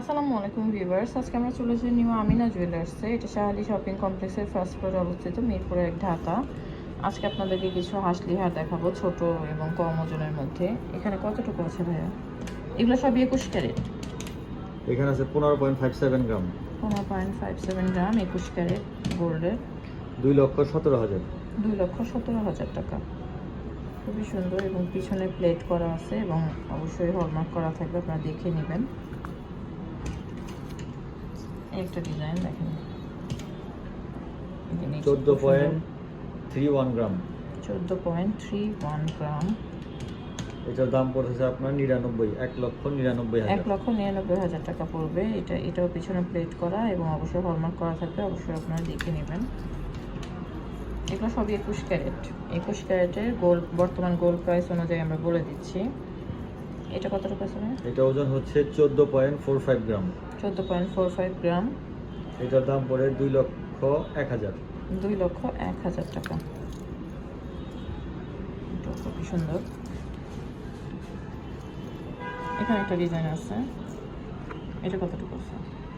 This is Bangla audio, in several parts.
আসসালামু আলাইকুম ভিউয়ার্স আজকে আমরা চলে এসেছি নিউ আমিনা জুয়েলার্সে। এটা শাহালি শপিং কমপ্লেক্সের ফার্স্ট ফ্লোরে অবস্থিত মিরপুরের এক ঢাকা। আজকে আপনাদেরকে কিছু হাসলি হার দেখাবো ছোট এবং কম ওজনের মধ্যে। এখানে কতটুকু আছে ভাইয়া? এগুলো সবই একুশ ক্যারেট। এখানে আছে পনেরো পয়েন্ট ফাইভ সেভেন গ্রাম। পনেরো পয়েন্ট ফাইভ সেভেন গ্রাম একুশ ক্যারেট গোল্ডের। দুই লক্ষ সতেরো হাজার। দুই লক্ষ সতেরো হাজার টাকা। খুবই সুন্দর এবং পিছনে প্লেট করা আছে এবং অবশ্যই হলমার্ক করা থাকবে আপনারা দেখে নেবেন। একটা ডিজাইন দেখেন। চোদ্দ পয়েন্ট থ্রি ওয়ান গ্রাম চোদ্দ পয়েন্ট থ্রি ওয়ান গ্রাম এটার দাম আপনার নিরানব্বই এক লক্ষ নিরানব্বই এক লক্ষ নিরানব্বই হাজার টাকা পড়বে। এটা এটাও পিছনে প্লেট করা এবং অবশ্যই হলমার্ক করা থাকবে অবশ্যই আপনারা দেখে নেবেন। এগুলো সবই একুশ ক্যারেট। একুশ ক্যারেটের গোল্ড বর্তমান গোল্ড প্রাইস অনুযায়ী আমরা বলে দিচ্ছি। এটা কত টাকা আছে এটা ওজন হচ্ছে চোদ্দ পয়েন্ট ফোর ফাইভ গ্রাম। চোদ্দ পয়েন্ট ফোর ফাইভ গ্রাম। এটার দাম পড়ে দুই লক্ষ এক হাজার। দুই লক্ষ এক হাজার টাকা। এটা খুবই সুন্দর। এখানে একটা ডিজাইন আছে। এটা কতটুকু আছে?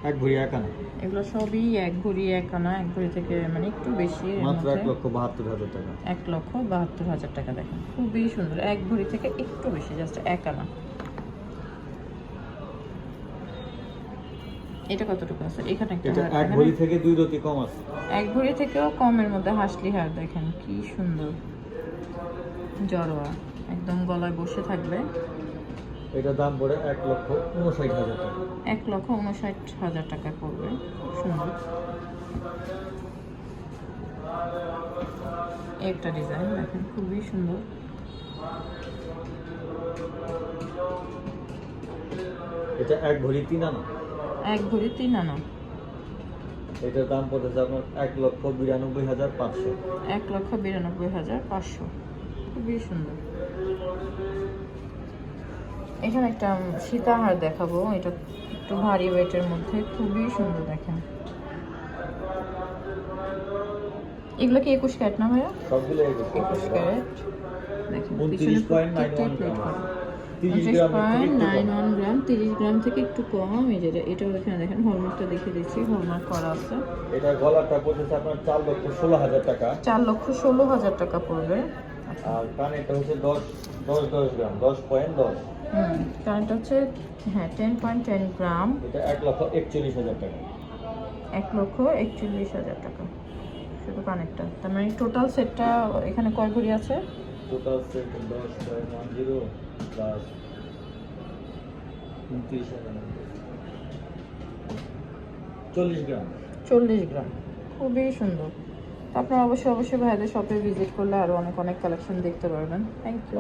এক ভরি এক আনা। এগুলো সবই এক ভরি এক আনা এক ভরি থেকে মানে একটু বেশি মাত্র এক লক্ষ বাহাত্তর হাজার টাকা। এক লক্ষ বাহাত্তর হাজার টাকা দেখেন। খুবই সুন্দর। এক ভরি থেকে একটু বেশি জাস্ট এক আনা। এটা কতটুকু আছে? এখানে একটা এটা এক ভরি থেকে দুই রতি কম আছে। এক ভরি থেকেও কমের মধ্যে হাসলি হার দেখেন কি সুন্দর। জড়োয়া একদম গলায় বসে থাকবে। এটার দাম পড়ে এক লক্ষ উনষাট হাজার টাকা। এক লক্ষ উনষাট হাজার টাকা পড়বে সুন্দর। একটা ডিজাইন দেখেন খুবই সুন্দর। এটা এক ভরি তিন আনা। এক ভরি তিন আনা। এটার দাম পড়েছে আপনার এক লক্ষ বিরানব্বই হাজার পাঁচশো। এক লক্ষ বিরানব্বই হাজার পাঁচশো। খুবই সুন্দর। এখানে একটা সীতাহার দেখাবো। এটা একটু ভারী ওয়েটের মধ্যে। খুবই সুন্দর দেখেন। এগুলো কি একুশ ক্যারেট না ভাইয়া? সবগুলো একুশ ক্যারেট দেখেন প্লেট গ্রাম। তিরিশ গ্রাম তিরিশ গ্রাম থেকে একটু কম এই যে এটাও এখানে দেখেন হলমার্কটা দেখে দিচ্ছি হলমার্ক করা আছে। এটা গলাটা পড়েছে আপনার চার লক্ষ ষোলো হাজার টাকা। চার লক্ষ ষোলো হাজার টাকা পড়বে। আর কানেরটা হচ্ছে দশ দশ দশ গ্রাম দশ পয়েন্ট দশ। হুম হচ্ছে হ্যাঁ টেন পয়েন্ট টেন গ্রাম এটা এক লক্ষ একচল্লিশ হাজার টাকা। এক লক্ষ একচল্লিশ হাজার টাকা শুধু কানেরটা। তার মানে টোটাল সেটটা এখানে কয় ভরি আছে? টোটাল সেট দশ পয়েন্ট ওয়ান জিরো প্লাস উনত্রিশ চল্লিশ গ্রাম। চল্লিশ গ্রাম। খুবই সুন্দর। আপনারা অবশ্যই অবশ্যই ভাইদের শপে ভিজিট করলে আরও অনেক অনেক কালেকশন দেখতে পারবেন। Thank you